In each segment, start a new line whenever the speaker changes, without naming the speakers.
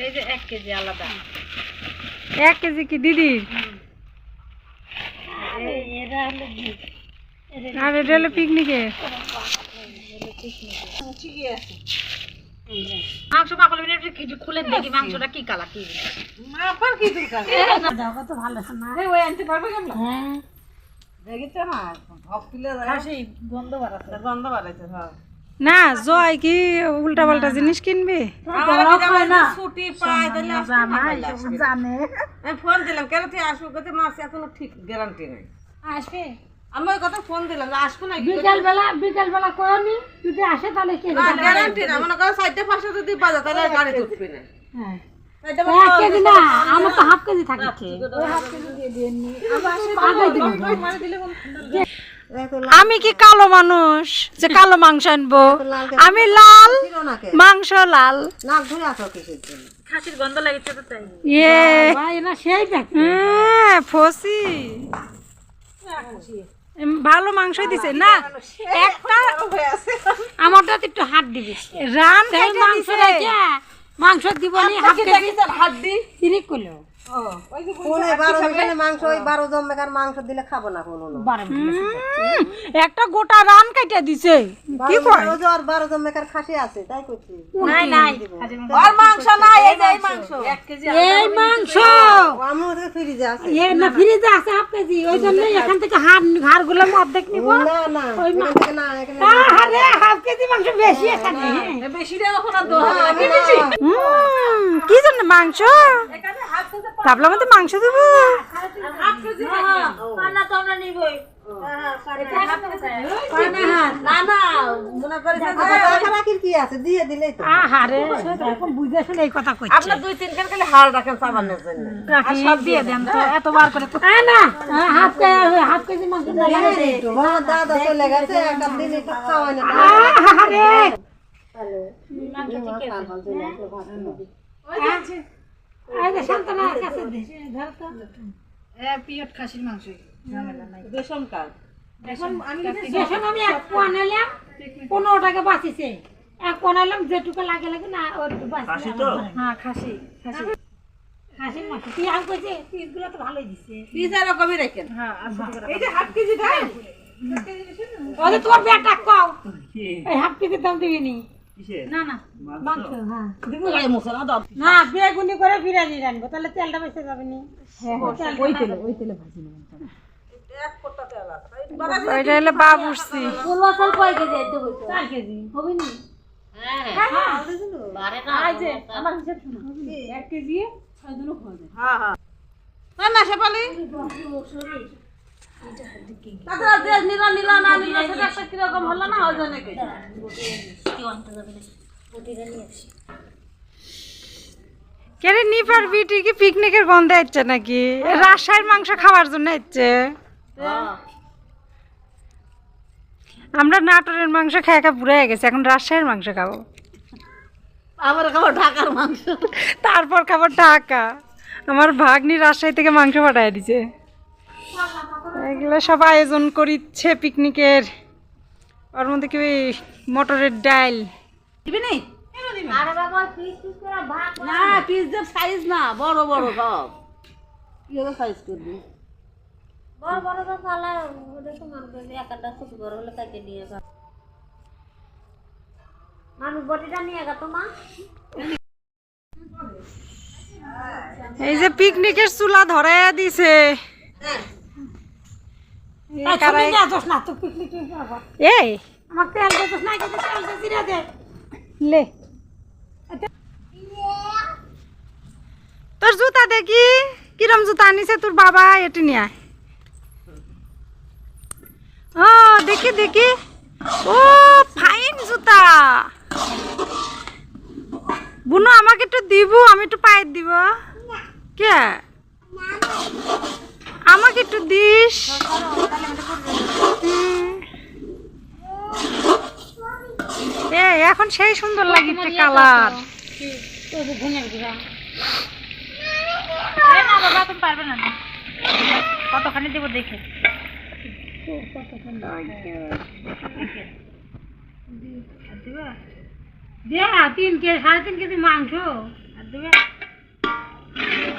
এই যে এক কেজি আলাদা।
এক কেজি কি দিদি? আর এটা হলো পিকনিকে?
মাংস পাকলে মিনিট খুলে দেখি মাংসটা কি কালার কি? মাপার কি দরকার? দাও কত ভালো। না ওই আনতে পারবে কেন? হ্যাঁ। না? তুলে গন্ধ বাড়াচ্ছে। গন্ধ বাড়াচ্ছে হ্যাঁ।
না জয় কি উল্টা পাল্টা জিনিস কিনবে?
ছুটি পায় জানে ফোন দিলাম কেন তুই আসব? কত মাছ এখনও ঠিক গ্যারান্টি নেই।
আসবে?
আমি ওই কথা ফোন দিলাম আসব না
বিকাল বেলা বিকাল বেলা কয়নি যদি আসে তাহলে কে
গ্যারান্টি না মনে করো চারটে পাঁচটা যদি বাজে তাহলে গাড়ি উঠবে না।
হ্যাঁ। কেজি আমার তো হাফ কেজি থাকে।
আমি কি কালো মানুষ? যে কালো মাংস আনব? আমি লাল মাংস লাল।
খাসির গন্ধ লাগছে তো তাই।
ইয়ে।
সেই
হ্যাঁ, ফসি। ভালো মাংস দিছে। না একটা
আমারটা তো একটু হাত দিবি
রান
মাংস মাংস দিব নি হাফ কেজি।
হাড্ডি
তিরিক করল বারো মিনিট।
হুম, একটা গোটা রান কাইটা দিছে। কি কয়?
নাই নাই।
আর মাংস নাই এই যে এই মাংস। এক কেজি
এই মাংস। এ না ফ্রিজে আছে হাফ কেজি ওই জন্য এখান থেকে হাড়গুলো অর্ধেক নিব ওই আরে হাফ কেজি মাংস বেশি এখানে।
দোহা
কি জন্য মাংস? ভাবলাম তো মাংস দেবো?
আর দেন এতবার করে তো
আ না হাফ কেজি মাংস লাগে আহারে। এই যে শান্তনার কাছে দে, ধর তো।
পিয়ট খাসির মাংস। Ration card.
আমি এক পোয়া নিলাম পনেরো টাকা বাঁচিছে। এক পোয়া নিলাম যেটুকু লাগে লাগে না ওটুকু বাঁচিছে।
হ্যাঁ খাসি খাসি।
খাসির মাংস। পিঁয়াজ কইছে পিসগুলো তো ভালোই দিছে।
পিস আর কবি রাখেন। হ্যাঁ এই যে হাফ কেজি
ওদের তোর কও। এই হাফ কেজি দাম দিবি নি
না না।
মাংস? হ্যাঁ। না বেগুনি করে বিরিয়ানি রানবো তাহলে তেলটা বেঁচে যাবে নি। ওই তেলে ওই তেলে ভাজি
হলো
পোলো চাল কয় কেজি দেবো চার কেজি। হবে নি? এক কেজি ছয় দিনও খাওয়া যায়।
হ্যাঁ হ্যাঁ। না না? শেফালি তাছাড়া যে নিলা নিলা না নিলা সেটা একটা কীরকম হলো না ওই জন্য কি
কেরে নিপার বিটি কি পিকনিকের গন্ধে নাকি? রাজশাহীর মাংস খাওয়ার জন্য হচ্ছে আমরা নাটোরের মাংস খাই খা পুরে গেছে এখন রাজশাহীর মাংস খাব।
আবার খাব ঢাকার মাংস।
তারপর খাব ঢাকা। আমার ভাগ্নি রাজশাহী থেকে মাংস পাঠায় দিছে। এগুলো সব আয়োজন করিচ্ছে পিকনিকের। ওর মধ্যে কি ওই মটরের ডাল
দিবি নি?
আরে বাবা পিস পিস করে ভাগ
না পিস যে সাইজ না বড় বড় সব। কীভাবে সাইজ করবি?
বড় বড় তো কালা ওদের তো করি এক একটা ছোট বড় হলে কাটে নিয়ে গা মানুষ বটিটা নিয়ে গা তোমা
এই যে পিকনিকের চুলা ধরাইয়া দিছে। এই কারাই-
না তো পিকনিক
এই।
তেল কিন্তু দে।
লে। তোর জুতা দেখি কিরম জুতা আনিছে তোর বাবা এটি নিয়ে আয়। ও দেখি দেখি। ও ফাইন জুতা। বুনো আমাকে একটু দিব আমি একটু পায়ের দিব। কে? আমাকে একটু দিস। এখন সেই সুন্দর লাগিচ্ছে কালার।
পারবে না কতখানি দেবো দেখে।
দেয়া তিন কেজি সাড়ে তিন কেজি মাংস।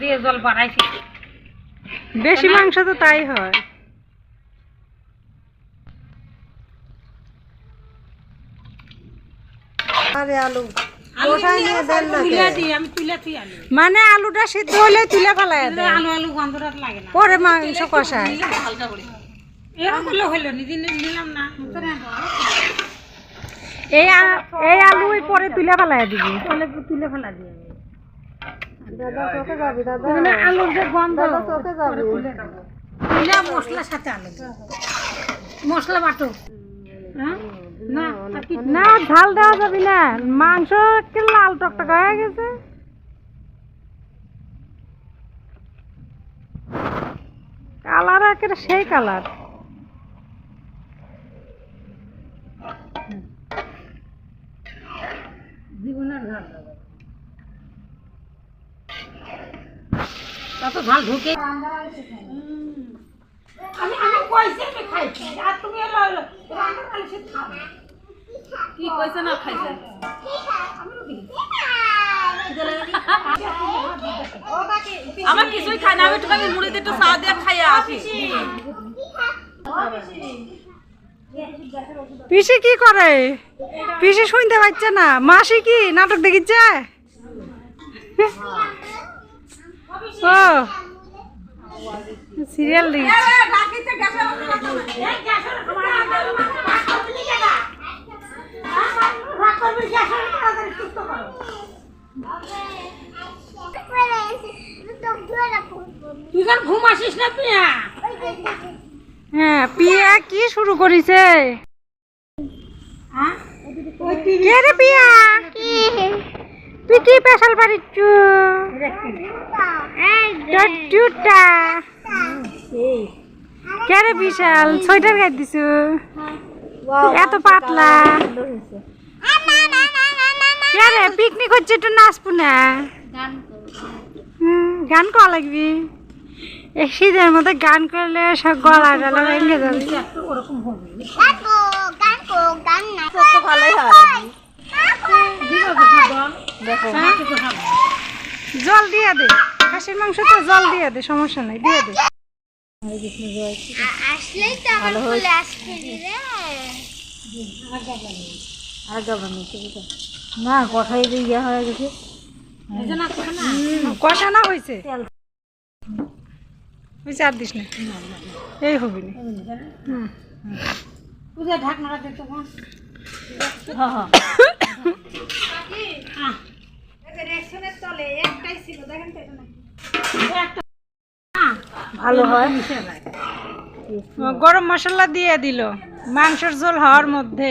দিয়ে জল বাড়াইছি
বেশি মাংস তো তাই হয়। মানে আলুটা সিদ্ধ হলে তুলে ফেলায়
আলু আলু গন্ধটা লাগে না।
পরে মাংস কষায়।
এরকম করলে নিলাম না।
এই এই আলু ওই পরে তুলে ফেলায় দিবি।
তাহলে তুলে ফেলা দিয়ে মানে আলুর যে গন্ধ। তুলে মশলার সাথে আলু। দেবো। মশলা বাটো হ্যাঁ? না
না ঝাল দেওয়া যাবে না। মাংস কি লাল টকটকা হয়ে গেছে? কালার একেবারে সেই কালার
জীবনের ঝাল দেবো। তত ঝাল ঢুকে আমি আমি কইছি আমি খাইছি। আর তুমি এলো রান্না
কি কইছে না খাইছে? আমার কিছুই খাই না। আমি একটু খালি মুড়ি দিয়ে একটু চা দিয়ে খাইয়া আসি।
পিসি কি করে? পিসি শুনতে পাচ্ছে না। মাসি কি নাটক দেখিচ্ছে? ও। সিরিয়াল দেখিচ্ছে
তুই ঘুম আসিস না তুই?
হ্যাঁ পিয়া কি শুরু করেছে?
হ্যাঁ?
কে রে পিয়া? তুই কি পেশাল পারিচ্ছ টুটা কে রে বিশাল? সোয়েটার গাই দিছু? এত পাতলা। কে রে পিকনিক হচ্ছে একটু নাচবো না? হুম, গান করা লাগবি? এই শীতের মধ্যে গান করলে সব গলা টলা ভেঙে যাবে। জল দিয়ে দে। খাসির মাংস তো জল দিয়ে দে সমস্যা নাই দিয়ে দে।
না কথাই দিয়ে হয়ে গেছে।
কষানো হয়েছে। হয়েছে আর দিস না। এই হবি না। হুম।
পূজা ঢাকনাটা দে তো ভালো হয়।
গরম মশলা দিয়ে দিল। মাংসের ঝোল হওয়ার মধ্যে।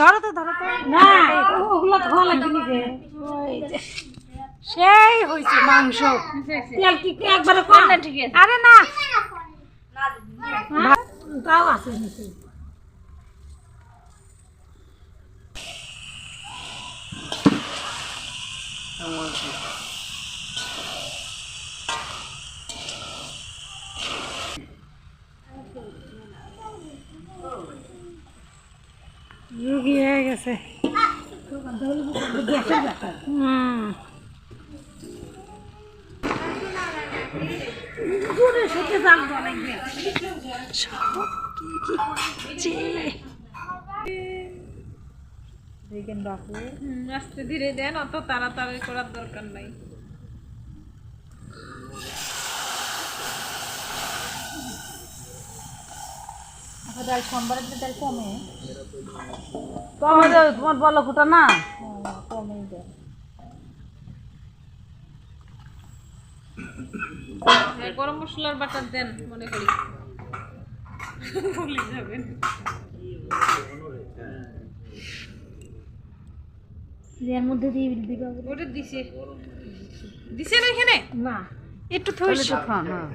ধরো তো ধরো তো।
না ওগুলো ধোয়া লাগবে নিজে
সেই হয়েছে মাংস।
তেল কি একবারে কম?
আরে না।
তাও আছে নিচে
রুগী হয়ে গেছে। করছে
হুম, আস্তে ধীরে দেন অত তাড়াতাড়ি করার দরকার নাই।
কমে। তোমার বলো না?
হ্যাঁ, গরম মশলার বাটার দেন মনে করি। ভুলে যাবেন।
এর মধ্যে দিয়ে দিবা
ওটা দিছে। দিছে না এখানে?
না।
একটু
খান হ্যাঁ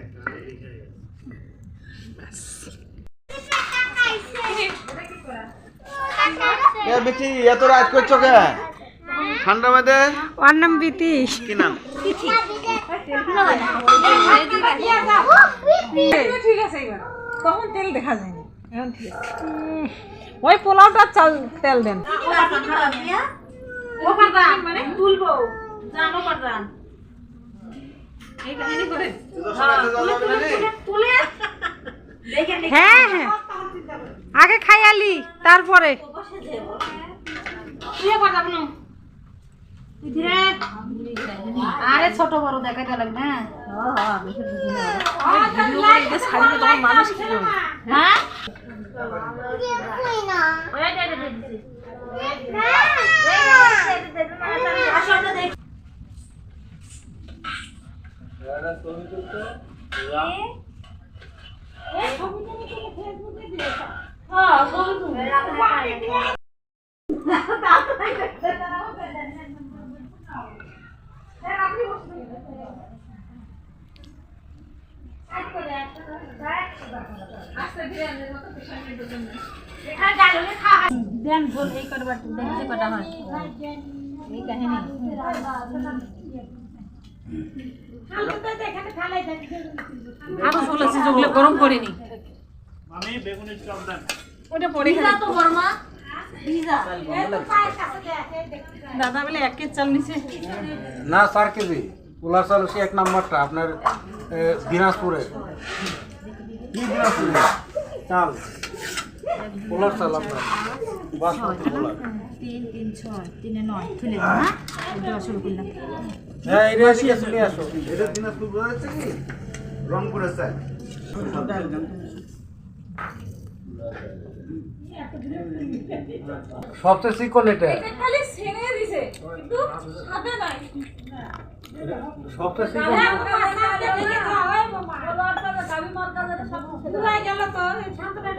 এ বেটি এত রাত করছ কে ঠান্ডা মেয়েদে
ওর নাম বিতি
কি নাম?
ঠিক আছে তখন তেল দেখা যায়নি। এখন ঠিক আছে। ওই পোলাওটা চাল তেল দেন।
মানে তুলবো জানো পাঠান এই কাহিনী করে তুলে। দেখে
হ্যাঁ হ্যাঁ। আগে খাই আলি তারপরে।
আরে ছোট বড় দেখাতে লাগবে না মানুষ কি হ্যাঁ ওই দে, দে, দেন বল এই গরম করিনি।
ওটা পরে
তো বর্মা।
দাদা বলে এক কেজি চাল নিছে।
না চার কেজি। পোলার চাল হচ্ছে এক নাম্বারটা আপনার দিনাজপুরে। কি দিনাজপুরে? চাল। পোলার চাল আপনার। বাসমতি পোলার।
তিন তিন ছয় তিনে নয় তুলে দিন হ্যাঁ?
হ্যাঁ এটা নিয়ে আসো নিয়ে আসো।
এটা দিনাজপুর রংপুরের স্যার
সবচেয়ে চিকন এটা
খালি ছেড়ে দিছে কিন্তু সাদা নাই।
সবচেয়ে চিকন
গেল তো শান্তটা